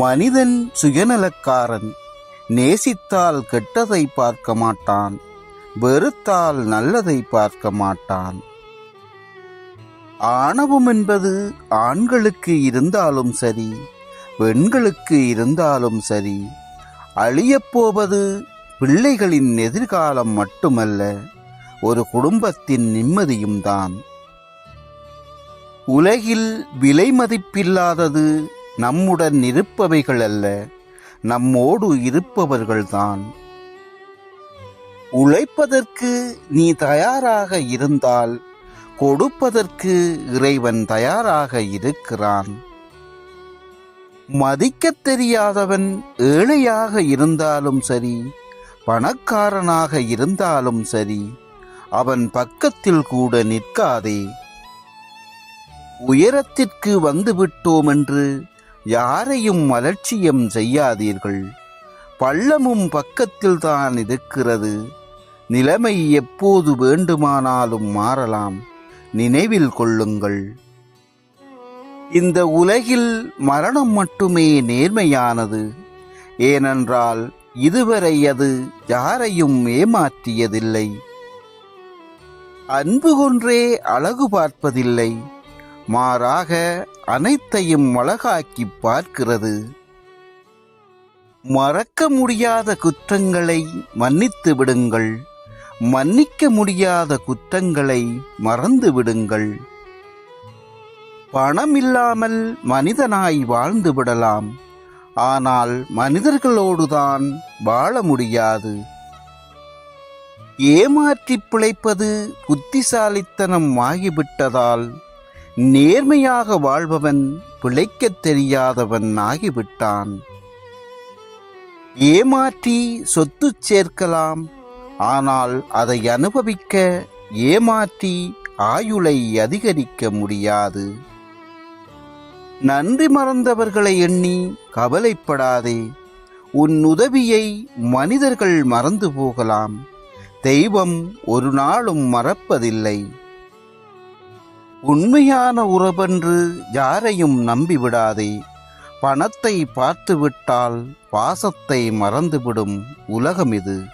மனிதன் சுயநலக்காரன். நேசித்தால் கெட்டதை பார்க்க மாட்டான். வெறுத்தால் நல்லதை பார்க்க மாட்டான். ஆணவம் என்பது ஆண்களுக்கு இருந்தாலும் சரி பெண்களுக்கு இருந்தாலும் சரி அழியப்போவது பிள்ளைகளின் எதிர்காலம் மட்டுமல்ல ஒரு குடும்பத்தின் நிம்மதியும் தான். உலகில் விலை மதிப்பில்லாதது நம்முடன் இருப்பவைகள் அல்ல நம்மோடு இருப்பவர்கள்தான். உழைப்பதற்கு நீ தயாராக இருந்தால் கொடுப்பதற்கு இறைவன் தயாராக இருக்கிறான். மதிக்கத் தெரியாதவன் ஏழையாக இருந்தாலும் சரி பணக்காரனாக இருந்தாலும் சரி அவன் பக்கத்தில் கூட நிற்காதே. உயரத்திற்கு வந்துவிட்டோம் என்று யாரையும் அலட்சியம் செய்யாதீர்கள். பள்ளமும் பக்கத்தில் தான் இருக்கிறது. நிலைமை எப்போது வேண்டுமானாலும் மாறலாம். நினைவில் கொள்ளுங்கள். இந்த உலகில் மரணம் மட்டுமே நேர்மையானது. ஏனென்றால் இதுவரை அது யாரையும் ஏமாற்றியதில்லை. அன்பு கொன்றே அழகு பார்ப்பதில்லை. மாறாக அனைத்தையும் அழகாக்கி பார்க்கிறது. மறக்க முடியாத குற்றங்களை மன்னித்து விடுங்கள். மன்னிக்க முடியாத குற்றங்களை மறந்து விடுங்கள். பணம் இல்லாமல் மனிதனாய் வாழ்ந்து விடலாம். ஆனால் மனிதர்களோடுதான் வாழ முடியாது. ஏமாற்றி பிழைப்பது புத்திசாலித்தனம் ஆகிவிட்டதால் நேர்மையாக வாழ்பவன் பிழைக்கத் தெரியாதவன் ஆகிவிட்டான் ஏமாற்றி சொத்து சேர்க்கலாம் ஆனால் அதை அனுபவிக்க ஏமாற்றி ஆயுளை அதிகரிக்க முடியாது. நன்றி மறந்தவர்களை எண்ணி கவலைப்படாதே உன் உதவியை மனிதர்கள் மறந்து போகலாம். தெய்வம் ஒரு நாளும் மறப்பதில்லை. உண்மையான உறவென்று யாரையும் நம்பிவிடாதே. பணத்தை பார்த்துவிட்டால் பாசத்தை மறந்துவிடும் உலகம் இது